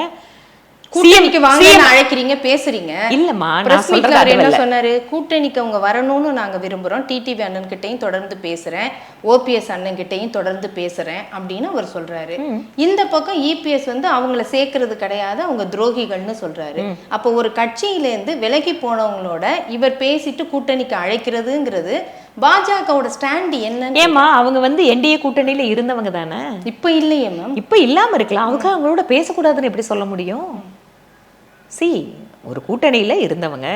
கூட்டணிக்கு வாங்க அழைக்கிறீங்க பேசுறீங்க. இல்லைம்மா பிரஸ் மீட்ல அவர் என்ன சொன்னாரு? கூட்டணிக்கு அவங்க வரணும்னு நாங்க விரும்புறோம். டிடிவி அண்ணன் கிட்டயும் தொடர்ந்து பேசுறேன். ஓபிஎஸ் அண்ணன் கிட்டயும் தொடர்ந்து பேசுறேன் அப்படின்னு அவர் சொல்றாரு. இந்த பக்கம் இபிஎஸ் வந்து அவங்கள சேர்க்கறது கிடையாது அவங்க துரோகிகள்னு சொல்றாரு. அப்போ ஒரு கட்சியில இருந்து விலகி போனவங்களோட இவர் பேசிட்டு கூட்டணிக்கு அழைக்கிறதுங்கிறது பாஜகவோட ஸ்டாண்ட் என்னன்னு ஏம்மா அவங்க வந்து என்டிஏ கூட்டணியில இருந்தவங்க தானே? இப்ப இல்லையே மேம். இப்போ இல்லாம இருக்கலாம். அவங்க அவங்களோட பேசக்கூடாதுன்னு எப்படி சொல்ல முடியும்? சி ஒரு கூட்டணியில் இருந்தவங்க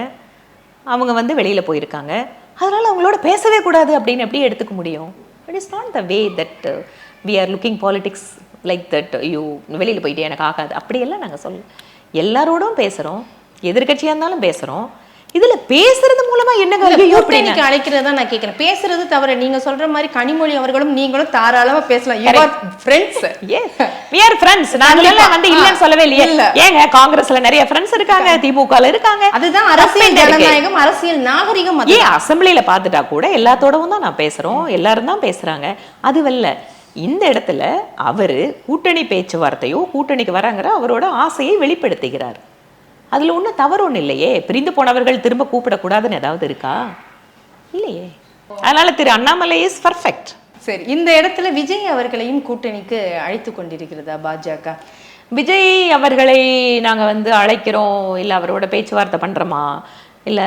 அவங்க வந்து வெளியில் போயிருக்காங்க. அதனால் அவங்களோட பேசவே கூடாது அப்படின்னு எப்படி எடுத்துக்க முடியும்? It is not the way that we are looking politics like that you வெளியில் போயிட்டு எனக்கு ஆகாது. அப்படியெல்லாம் நாங்கள் சொல்ல எல்லாரோடும் பேசுகிறோம் எதிர்கட்சியாக இருந்தாலும் பேசுகிறோம் இதுல பேசுறது மூலமா என்ன கூட்டணிக்கு அழைக்கிறதா நான் கேக்குறேன். பேசுறது தவிர நீங்க சொல்ற மாதிரி கனிமொழி அவர்களும் நீங்களும் தாராளமா பேசலாம். You are friends Yes, we are friends. நாங்க கண்டிப்பா. எல்லாம் வந்து இல்லைன்னு சொல்லவே இல்லையே. இல்ல. ஏங்க காங்கிரஸ்ல நிறைய ஃப்ரெண்ட்ஸ் இருக்காங்க திமுகல இருக்காங்க. அதுதான் அரசியல்? ஜனநாயகம் அரசியல் நாகரிகம் அது ஏன் அசெம்பிளில பார்த்துட்டா கூட எல்லாத்தோடவும் தான் நான் பேசுறோம். எல்லாரும் தான் பேசுறாங்க. அதுவல்ல இந்த இடத்துல அவர் கூட்டணி பேச்சுவார்த்தையோ கூட்டணிக்கு வராங்கிற அவரோட ஆசையை வெளிப்படுத்துகிறார். அதில் ஒன்றும் தவறு ஒன்றும் இல்லையே. பிரிந்து போனவர்கள் திரும்ப கூப்பிடக்கூடாதுன்னு ஏதாவது இருக்கா? இல்லையே. அதனால திரு அண்ணாமலை இஸ் பர்ஃபெக்ட் சரி இந்த இடத்துல விஜய் அவர்களையும் கூட்டணிக்கு அழைத்து கொண்டிருக்கிறதா பாஜக? விஜய் அவர்களை நாங்கள் வந்து அழைக்கிறோம். இல்லை அவரோட பேச்சுவார்த்தை பண்ணுறோமா இல்லை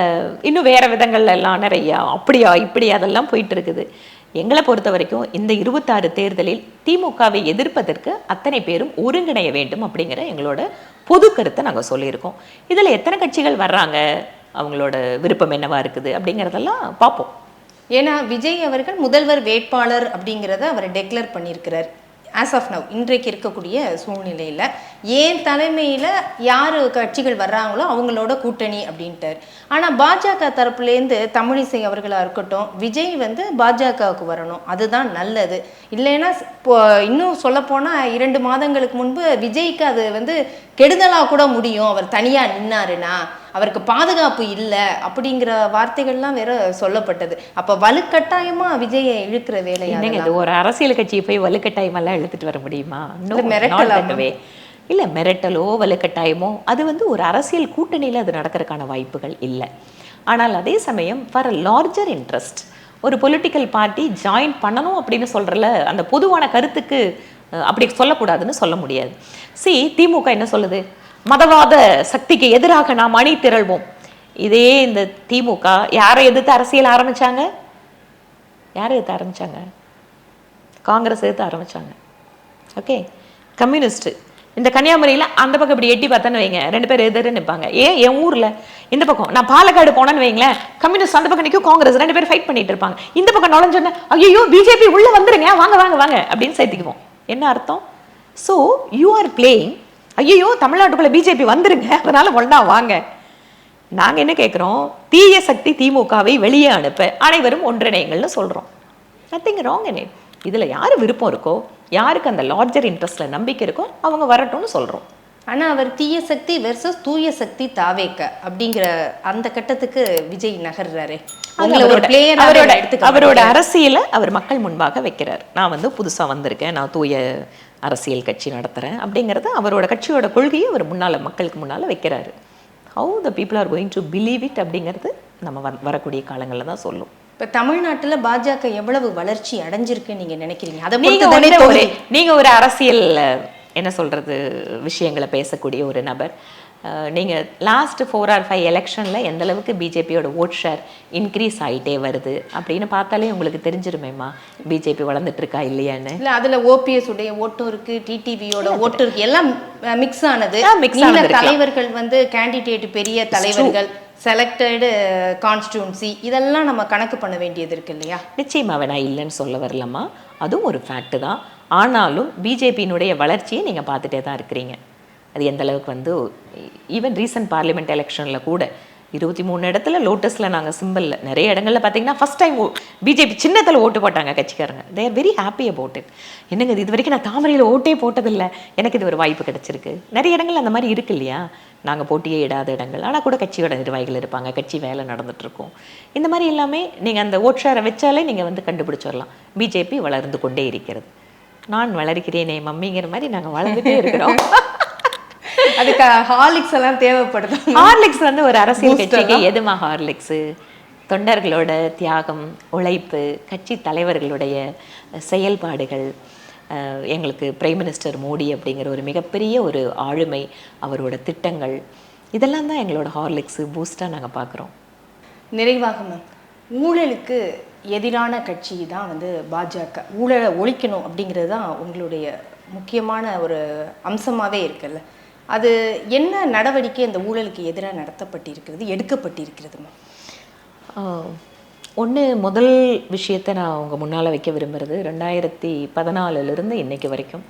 இன்னும் வேற விதங்கள்ல எல்லாம் நிறையா அப்படியா இப்படி அதெல்லாம் போயிட்டு இருக்குது. எங்களை பொறுத்த வரைக்கும் இந்த இருபத்தாறு தேர்தலில் திமுகவை எதிர்ப்பதற்கு அத்தனை பேரும் ஒருங்கிணைய வேண்டும் அப்படிங்கிற எங்களோட பொது கருத்தை நாங்கள் சொல்லியிருக்கோம். இதில் எத்தனை கட்சிகள் வர்றாங்க? அவங்களோட விருப்பம் என்னவா இருக்குது? அப்படிங்கிறதெல்லாம் பார்ப்போம். ஏன்னா விஜய் அவர்கள் முதல்வர் வேட்பாளர் அப்படிங்கிறத அவர் டெக்ளேர் பண்ணியிருக்கிறார். ஆஸ் ஆஃப் நவ் இன்றைக்கு இருக்கக்கூடிய சூழ்நிலையில் ஏன் தலைமையில் யார் கட்சிகள் வர்றாங்களோ அவங்களோட கூட்டணி அப்படின்ட்டார். ஆனால் பாஜக தரப்புலேருந்து தமிழிசை அவர்களாக இருக்கட்டும் விஜய் வந்து பாஜகவுக்கு வரணும். அதுதான் நல்லது. இல்லைன்னா இப்போ இன்னும் சொல்லப்போனால் இரண்டு மாதங்களுக்கு முன்பு விஜய்க்கு அது வந்து கெடுதலாக கூட முடியும். அவர் தனியாக நின்னாருன்னா அவருக்கு பாதுகாப்பு இல்லை அப்படிங்கிற வார்த்தைகள்லாம் வேற சொல்லப்பட்டது. அப்போ வலுக்கட்டாயமா விஜயை இழுக்கிற வேலையா என்னங்க இது? ஒரு அரசியல் கட்சியை போய் வலுக்கட்டாயமெல்லாம் இழுத்துட்டு வர முடியுமா? No, இல்ல, மிரட்டலா வலுக்கட்டாயமோ அது வந்து ஒரு அரசியல் கூட்டணியில அது நடக்கிறதுக்கான வாய்ப்புகள் இல்லை. ஆனால் அதே சமயம் ஃபார் அ லார்ஜர் இன்ட்ரெஸ்ட் ஒரு பொலிட்டிக்கல் பார்ட்டி ஜாயின் பண்ணணும் அப்படின்னு சொல்றல அந்த பொதுவான கருத்துக்கு அப்படி சொல்லக்கூடாதுன்னு சொல்ல முடியாது. சி திமுக என்ன சொல்லுது? மதவாத சக்திக்கு எதிராக நாம் அணி திரள்வோம். இதே இந்த திமுக யாரை எதிர்த்து அரசியல் ஆரம்பிச்சாங்க? யாரை எதிர்த்து ஆரம்பிச்சாங்க? காங்கிரஸ் எதிர்த்து ஆரம்பிச்சாங்க. ஓகே? கம்யூனிஸ்ட். இந்த கன்னியாகுமரியில் அந்த பக்கம் இப்படி எட்டி பார்த்தேன்னு வைங்க. ரெண்டு பேர் எதிர நிற்பாங்க. ஏன்? என் ஊரில். இந்த பக்கம். நான் பாலக்காடு போனேன்னு வைங்களேன். கம்யூனிஸ்ட் அந்த பக்கம் நிற்கும் காங்கிரஸ் ரெண்டு பேர் ஃபைட் பண்ணிட்டு இருப்பாங்க. இந்த பக்கம் நுழைஞ்சோன்னே ஐயோ பிஜேபி உள்ளே வந்துருங்க. வாங்க வாங்க வாங்க அப்படின்னு சேர்த்துக்குவோம். என்ன அர்த்தம்? ஸோ யூ ஆர் பிளேயிங் ஐயோ தமிழ்நாட்டுக்குள்ள பிஜேபி வந்துருங்க. அதனால ஒன்றா வாங்க. நாங்க என்ன கேட்குறோம் தீய சக்தி திமுகவை வெளியே அனுப்ப அனைவரும் ஒன்றிணைங்கள்னு சொல்றோம். நத்திங் ராங் இன் இட் இதுல யாரு விருப்பம் இருக்கோ யாருக்கு அந்த லார்ஜர் இன்ட்ரெஸ்ட்ல நம்பிக்கை இருக்கோ அவங்க வரட்டும்னு சொல்றோம். ஆனா அவர் தீய சக்தி வெர்சஸ் தூய சக்தி தாவேக்க அப்படிங்கிற அந்த கட்டத்துக்கு விஜய் நகர்றாரு. அவரோட- அவரோட அரசியலை அவர் மக்கள் முன்பாக வைக்கிறார். நான் வந்து புதுசா வந்திருக்கேன். நான் தூய அரசியல் கட்சி நடத்துறேன் அப்படிங்கறத அவரோட கட்சியோட கொள்கையை அவர் முன்னால மக்களுக்கு முன்னால வைக்கிறாரு. How the people are going to believe it அப்படிங்கிறது நம்ம வர- வரக்கூடிய காலங்களில் தான் சொல்லும். இப்ப தமிழ்நாட்டுல பாஜக எவ்வளவு வளர்ச்சி அடைஞ்சிருக்குன்னு நீங்க நினைக்கிறீங்க? அதை நீங்க பொறுத்து தானே வந்து ஒரு தொகுதி. நீங்க ஒரு அரசியல் என்ன சொல்றது விஷயங்களை பேசக்கூடிய ஒரு நபர். அஹ், நீங்க லாஸ்ட் ஃபோர் ஆர் ஃபைவ் எலெக்ஷன்ல எந்த அளவுக்கு பிஜேபியோட ஓட் ஷேர் இன்க்ரீஸ் ஆயிட்டே வருது அப்படின்னு பார்த்தாலே உங்களுக்கு தெரிஞ்சிருமேம்மா? பிஜேபி வளர்ந்துட்டு இருக்கா இல்லையான்னு? இல்ல அதுல ஓபிஎஸ் உடைய ஓட்டும் இருக்கு டிடிவியோட ஓட்டும் இருக்கு. எல்லாம் மிக்ஸ் ஆனது. தலைவர்கள் வந்து கேண்டிடேட் பெரிய தலைவர்கள் செலக்டடு கான்ஸ்டியூன்சி இதெல்லாம் நம்ம கணக்கு பண்ண வேண்டியது இருக்கு இல்லையா? நிச்சயமாக நான் இல்லைன்னு சொல்ல வரலம்மா. அதுவும் ஒரு ஃபேக்ட் தான். ஆனாலும் பிஜேபியினுடைய வளர்ச்சியை நீங்க பார்த்துட்டே தான் இருக்கிறீங்க. அது எந்த அளவுக்கு வந்து ஈவன் ரீசன்ட் பார்லிமெண்ட் எலெக்ஷன்ல கூட இருபத்தி மூணு இடத்துல லோட்டஸில் நாங்கள் சிம்பிளில் நிறைய இடங்கள்ல பார்த்தீங்கன்னா ஃபர்ஸ்ட் டைம் பிஜேபி சின்னத்தில் ஓட்டு போட்டாங்க கட்சிக்காரங்க. They are very happy about it என்னங்க இது? வரைக்கும் நான் தாமரையில் ஓட்டே போட்டதில்லை. எனக்கு இது ஒரு வாய்ப்பு கிடைச்சிருக்கு. நிறைய இடங்கள் அந்த மாதிரி இருக்கு இல்லையா? நாங்கள் போட்டியே இடாத இடங்கள். ஆனால் கூட கட்சியோட நிர்வாகிகள் இருப்பாங்க. கட்சி வேலை நடந்துட்டு இந்த மாதிரி எல்லாமே நீங்கள் அந்த ஓட் ஷேரை வச்சாலே நீங்கள் வந்து கண்டுபிடிச்சிடலாம். பிஜேபி வளர்ந்து கொண்டே இருக்கிறது. நான் வளர்கிறேனே மம்மிங்கிற மாதிரி நாங்கள் வளர்ந்துட்டே இருக்கிறோம். அதுக்கு ஹார்லிக்ஸ் எல்லாம் தேவைப்படுது? ஹார்லிக்ஸ் வந்து ஒரு அரசியல் கட்சிக்கு. எதுமா ஹார்லிக்ஸ் தொண்டர்களோட தியாகம் உழைப்பு கட்சி தலைவர்களுடைய செயல்பாடுகள் எங்களுக்கு பிரைம் மினிஸ்டர் மோடி அப்படிங்கிற ஒரு மிகப்பெரிய ஒரு ஆளுமை அவரோட திட்டங்கள் இதெல்லாம் தான் எங்களோட ஹார்லிக்ஸ் பூஸ்டாக நாங்கள் பார்க்குறோம். நிறைவாக மேம் ஊழலுக்கு எதிரான கட்சி தான் வந்து பாஜக. ஊழலை ஒழிக்கணும் அப்படிங்கிறது தான் உங்களுடைய முக்கியமான ஒரு அம்சமாகவே இருக்குல்ல. அது என்ன நடவடிக்கை அந்த ஊழலுக்கு எதிராக நடத்தப்பட்டிருக்கிறது எடுக்கப்பட்டிருக்கிறது? மேம் ஒன்று முதல் விஷயத்தை நான் அவங்க முன்னால் வைக்க விரும்புகிறது ரெண்டாயிரத்தி பதினாலிருந்து இன்னைக்கு வரைக்கும்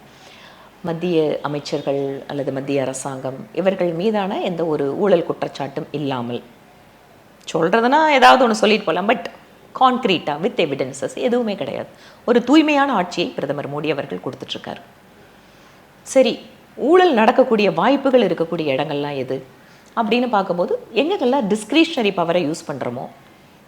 மத்திய அமைச்சர்கள் அல்லது மத்திய அரசாங்கம் இவர்கள் மீதான எந்த ஒரு ஊழல் குற்றச்சாட்டும் இல்லாமல் சொல்கிறதுனா ஏதாவது ஒன்று சொல்லிட்டு போகலாம் பட் கான்க்ரீட்டாக வித் எவிடன்சஸ் எதுவுமே கிடையாது. ஒரு தூய்மையான ஆட்சியை பிரதமர் மோடி அவர்கள் கொடுத்துட்ருக்காரு சரி ஊழல் நடக்கக்கூடிய வாய்ப்புகள் இருக்கக்கூடிய இடங்கள்லாம் எது? அப்படின்னு பார்க்கும்போது எங்கெல்லாம் டிஸ்கிரிஷனரி பவரை யூஸ் பண்ணுறோமோ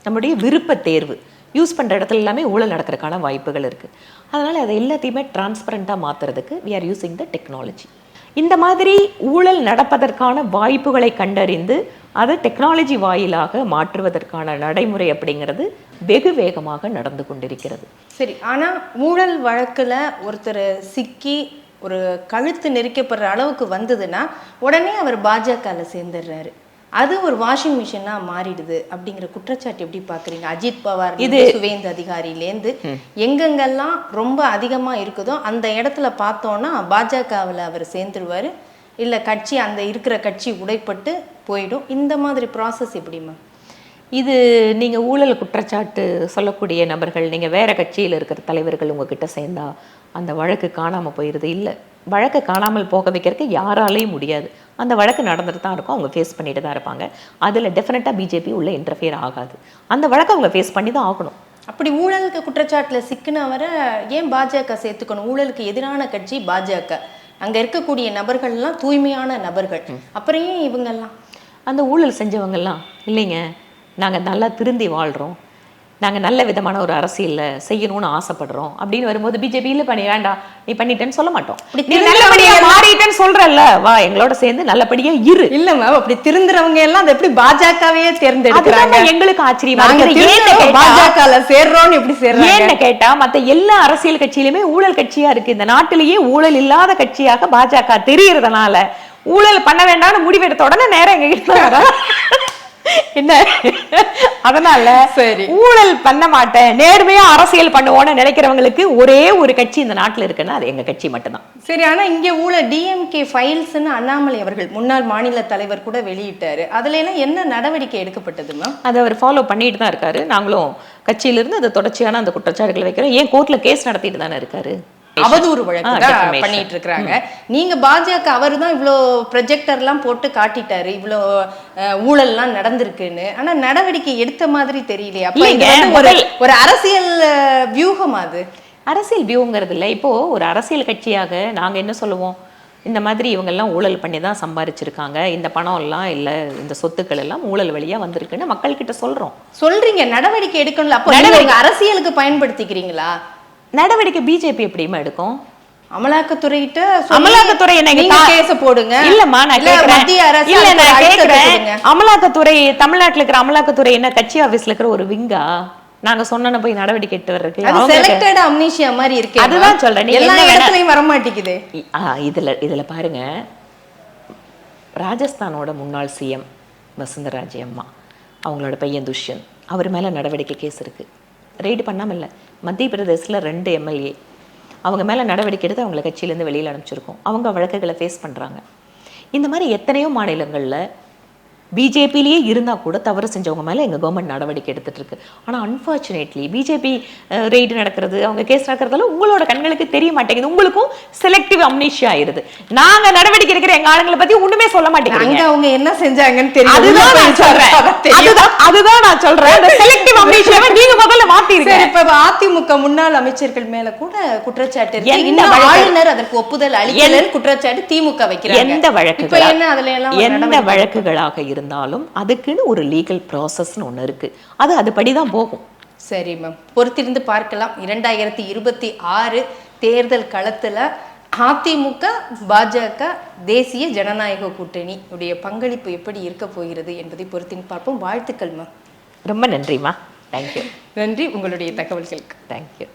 நம்முடைய விருப்ப தேர்வு யூஸ் பண்ணுற இடத்துல எல்லாமே ஊழல் நடக்கிறதுக்கான வாய்ப்புகள் இருக்குது அதனால் அதை எல்லாத்தையுமே டிரான்ஸ்பரண்ட்டாக மாற்றுறதுக்கு we are using the technology இந்த மாதிரி ஊழல் நடப்பதற்கான வாய்ப்புகளை கண்டறிந்து அதை டெக்னாலஜி வாயிலாக மாற்றுவதற்கான நடைமுறை அப்படிங்கிறது வெகு வேகமாக நடந்து கொண்டிருக்கிறது. சரி ஆனால் ஊழல் வழக்கில் ஒருத்தர் சிக்கி ஒரு கழுத்து நெரிக்கப்படுற அளவுக்கு வந்ததுன்னா உடனே அவர் பாஜகல சேர்ந்துடுறாரு அது ஒரு வாஷிங் மிஷினா மாறிடுது அப்படிங்கிற குற்றச்சாட்டு எப்படி பாக்குறீங்க அஜித் பவார் இது சுவேந்து அதிகாரியிலேருந்து எங்கெங்கெல்லாம் ரொம்ப அதிகமா இருக்குதோ அந்த இடத்துல பார்த்தோன்னா பாஜகவில் அவர் சேர்ந்துருவாரு. இல்ல கட்சி அந்த இருக்கிற கட்சி உடைப்பட்டு போயிடும். இந்த மாதிரி ப்ராசஸ் எப்படிமா இது நீங்கள் ஊழல் குற்றச்சாட்டு சொல்லக்கூடிய நபர்கள் நீங்கள் வேற கட்சியில் இருக்கிற தலைவர்கள் உங்ககிட்ட சேர்ந்தா அந்த வழக்கு காணாமல் போயிடுது இல்லை வழக்கு காணாமல் போக வைக்கிறதுக்கு யாராலையும் முடியாது. அந்த வழக்கு நடந்துட்டு தான் இருக்கும். அவங்க ஃபேஸ் பண்ணிட்டு தான் இருப்பாங்க. அதில் டெஃபினட்டாக பிஜேபி உள்ள இன்டர்ஃபியர் ஆகாது. அந்த வழக்கை அவங்க ஃபேஸ் பண்ணி தான் ஆகணும். அப்படி ஊழலுக்கு குற்றச்சாட்டுல சிக்கினவரை ஏன் பாஜக சேர்த்துக்கணும்? ஊழலுக்கு எதிரான கட்சி பாஜக. அங்க இருக்கக்கூடிய நபர்கள்லாம் தூய்மையான நபர்கள். அப்புறம் ஏன் இவங்கெல்லாம்? அந்த ஊழல் செஞ்சவங்கெல்லாம் இல்லைங்க நாங்கள் நல்லா திருந்தி வாழ்கிறோம் நாங்கள் நல்ல விதமான ஒரு அரசியலில் செய்யணும்னு ஆசைப்படுறோம். அப்படின்னு வரும்போது பிஜேபி இல்லை பண்ணி வேண்டாம் நீ பண்ணிட்டேன்னு சொல்ல மாட்டோம். நீ நல்லபடியா மாறிட்டேன்னு சொல்றல்ல வா எங்களோட சேர்ந்து நல்லபடியா இரு. இல்ல மேம் அப்படி திருந்துறவங்க எல்லாம் அதை எப்படி பாஜகவையே தேர்ந்தெடுக்கிறாங்க? எங்களுக்கு ஆச்சரியமா பாஜகல சேர்றோம்னு எப்படி சேர்றாங்க? ஏன்னு கேட்டா மத்த எல்லா அரசியல் கட்சியிலுமே ஊழல் கட்சியா இருக்கு. இந்த நாட்டிலேயே ஊழல் இல்லாத கட்சியாக பாஜக தெரியறதுனால ஊழல் பண்ண வேண்டாம்னு முடிவெடுத்த உடனே நேரம் எங்க கிட்ட தான் வர்றாங்க. என்ன? அதனால சரி. ஊழல் பண்ண மாட்டேன். நேர்மையா அரசியல் பண்ணுவோம்னு நினைக்கிறவங்களுக்கு ஒரே ஒரு கட்சி இந்த நாட்டுல இருக்குன்னா அது எங்க கட்சி மட்டும்தான். சரி ஆனா இங்க ஊழல் டிஎம்கே ஃபைல்ஸ்னு அண்ணாமலை அவர்கள் முன்னாள் மாநில தலைவர் கூட வெளியிட்டாரு. அதுல எல்லாம் என்ன நடவடிக்கை எடுக்கப்பட்டது மேம் அதை அவர் ஃபாலோ பண்ணிட்டு தான் இருக்காரு. நாங்களும் கட்சியிலிருந்து அதை தொடர்ச்சியான அந்த குற்றச்சாட்டுகளை வைக்கிறோம். ஏன் கோர்ட்ல கேஸ் நடத்திட்டு தானே இருக்காரு? அவதூறு வழக்கு. பண்ணிட்டு இருக்காங்க நீங்க பாஜக அவர் தான் இவ்வளோ ப்ரொஜெக்டர்லாம் போட்டு காட்டிட்டாரு இவ்வளோ ஊழல்லாம் நடந்திருக்குன்னு. ஆனா நடவடிக்கை எடுத்த மாதிரி தெரியலையே. ஒரு ஒரு அரசியல் வியூகம் அது. அரசியல் வியூங்கிறது இல்லை. இப்போ ஒரு அரசியல் கட்சியாக நாங்க என்ன சொல்லுவோம்? இந்த மாதிரி இவங்கெல்லாம் ஊழல் பண்ணி தான் சம்பாரிச்சிருக்காங்க. இந்த பணம் எல்லாம் இல்ல இந்த சொத்துக்கள் எல்லாம் ஊழல் வழியா வந்திருக்குன்னு மக்கள் கிட்ட சொல்றோம். சொல்றீங்க நடவடிக்கை எடுக்கணும்ல. அப்போ அரசியலுக்கு பயன்படுத்திக்கிறீங்களா? நடவடிக்கை பிஜேபி எப்படிமா எடுக்கும்? அமலாக்கத்துறையிட்ட அமலாக்கத்துறை கேஸ போடுங்க. இல்லம்மா நான் கேக்குறேன். இல்ல கேக்குறேன். அமலாக்கத்துறை தமிழ்நாட்டுல இருக்கிற அமலாக்கத்துறை என்ன கட்சி ஆபீஸ்ல இருக்கிற ஒரு விங்கா? நாங்க சொன்னன போய் நடவடிக்கை எடுத்து வர்றதுக்கு. செலக்டட் அம்னீஷியா மாதிரி இருக்கு அதுதான் சொல்றேன். எல்லா இடத்துலயும் வர மாட்டேங்குது இதுல இதுல பாருங்க. ராஜஸ்தானோட முன்னாள் சிஎம் வசுந்தராஜே அம்மா அவங்களோட பையன் துஷ்யந்த் அவர் மேல நடவடிக்கை கேஸ் இருக்கு. ரெய்டு பண்ணாம இல்ல. மத்திய பிரதேசத்தில் ரெண்டு எம்எல்ஏ அவங்க மேலே நடவடிக்கை எடுத்து அவங்கள கட்சியிலேருந்து வெளியில் அனுப்பிச்சிருக்கோம். அவங்க வழக்குகளை ஃபேஸ் பண்ணுறாங்க இந்த மாதிரி எத்தனையோ மாநிலங்களில் பிஜேபிலேயே இருந்தா கூட தவறு செஞ்சவங்க மேல எங்க கவர்மெண்ட் நடவடிக்கை எடுத்துட்டு இருக்கு. ஆனா அன்பார்ச்சுனேட்லி பிஜேபி ரெய்டு நடக்கிறது அவங்க கேஸ் நடக்கிறதெல்லாம் உங்களோட கண்களுக்கு தெரிய மாட்டேங்குது. உங்களுக்கும் செலக்டிவ் அம்னிஷியா ஆயிருது. நாங்க நடவடிக்கை எடுக்கிற எங்க ஆளுங்களை பத்தி ஒண்ணுமே சொல்ல மாட்டேங்கிறீங்க. அங்க அவங்க என்ன செஞ்சாங்கன்னு தெரியும். அதுதான் நான் தெரியும். அதுதான் அதுதான் நான் அந்த செலக்டிவ் அம்னிஷியாவை நீங்க முதல்ல சரி இப்ப அதிமுக முன்னாள் அமைச்சர்கள் மேல கூட குற்றச்சாட்டு இருக்கு. வழக்கு? ஆளுநர் அதற்கு ஒப்புதல் அளிக்கலன்னு குற்றச்சாட்டு திமுக வைக்கிறாங்க. எந்த வழக்குகளா? என்ன அதுல எல்லாம் எந்த நடவடிக்கை? வழக்குகளாக இருந்தாலும் அதுக்குன்னு ஒரு லீகல் ப்ராசஸ்னு ஒண்ணு இருக்கு. அது அதுபடி தான் போகும். சரி மேம் பொறுத்திருந்து பார்க்கலாம். இரண்டாயிரத்தி இருபத்தி ஆறு தேர்தல் களத்துல அதிமுக பாஜக தேசிய ஜனநாயக கூட்டணி உடைய பங்களிப்பு எப்படி இருக்க போகிறது என்பதை பொறுத்திருந்து பார்ப்போம். வாழ்த்துக்கள் மேம் ரொம்ப நன்றிம்மா தேங்க்யூ நன்றி. உங்களுடைய தகவல்களுக்கு. தேங்க்யூ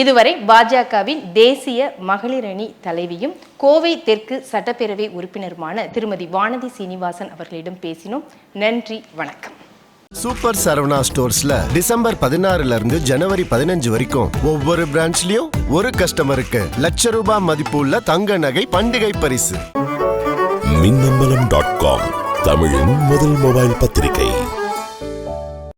இதுவரை பாஜகவின் தேசிய மகளிர் அணி தலைவியும் கோவை தெற்கு சட்டப்பேரவை உறுப்பினருமான திருமதி வானதி சீனிவாசன் அவர்களிடம் பேசினோம். நன்றி வணக்கம். சூப்பர் சரவணா ஸ்டோர்ஸ்ல டிசம்பர் பதினாறுல இருந்து ஜனவரி பதினஞ்சு வரைக்கும் ஒவ்வொரு பிரான்ச்லயும் ஒரு கஸ்டமருக்கு லட்ச ரூபாய் மதிப்புள்ள தங்க நகை பண்டிகை பரிசு. மின்னம்பலம் டாட் காம் தமிழின் முதல் மொபைல் பத்திரிகை.